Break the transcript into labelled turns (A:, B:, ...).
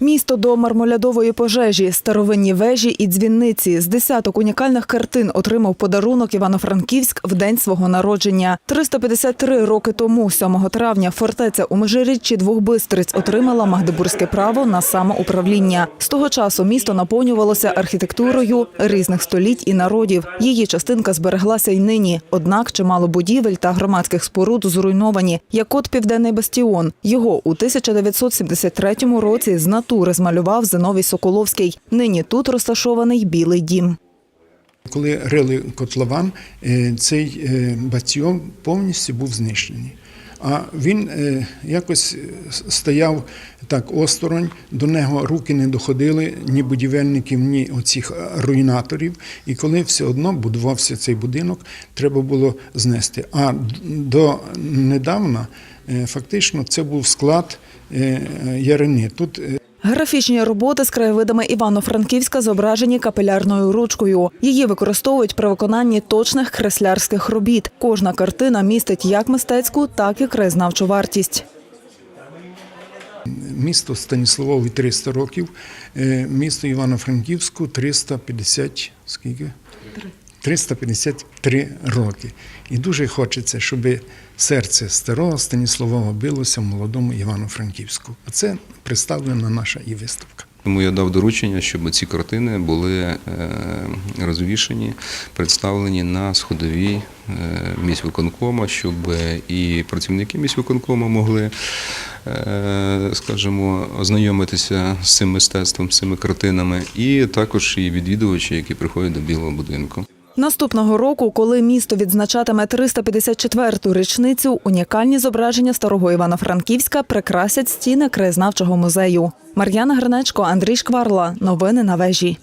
A: Місто до мармолядової пожежі, старовинні вежі і дзвінниці. З десяток унікальних картин отримав подарунок Івано-Франківськ в день свого народження. 353 роки тому, 7 травня, фортеця у межиріччі двох бистриць отримала магдебурзьке право на самоуправління. З того часу місто наповнювалося архітектурою різних століть і народів. Її частинка збереглася й нині. Однак чимало будівель та громадських споруд зруйновані, як от Південний бастіон. Його у 1973 році з натури змалював Зиновій Соколовський. Нині тут розташований Білий дім.
B: Коли рили котлован, е, цей е, повністю був знищений. А він е, якось стояв так осторонь, до нього руки не доходили ні будівельників, ні оцих руйнаторів. І коли все одно будувався цей будинок, треба було знести. А до недавна фактично це був склад ярини. Тут
A: Графічні роботи з краєвидами Івано-Франківська зображені капілярною ручкою. Її використовують при виконанні точних креслярських робіт. Кожна картина містить як мистецьку, так і краєзнавчу вартість.
B: Місто Станіславові 300 років, е, місто Івано-Франківську 350, скільки? 353 роки. І дуже хочеться, щоб серце старого Станіславова билося в молодому Івано-Франківську. Це представлена наша і виставка.
C: Тому я дав доручення, щоб ці картини були е, розвішені, представлені на сходовій е, міськвиконкома, щоб і працівники міськвиконкома могли, е, скажімо, ознайомитися з цим мистецтвом, з цими картинами, і також і відвідувачі, які приходять до Білого будинку.
A: Наступного року, коли місто відзначатиме 354-ту річницю, унікальні зображення старого Івано-Франківська прикрасять стіни краєзнавчого музею. Мар'яна Гринечко, Андрій Шкварла. Новини на вежі.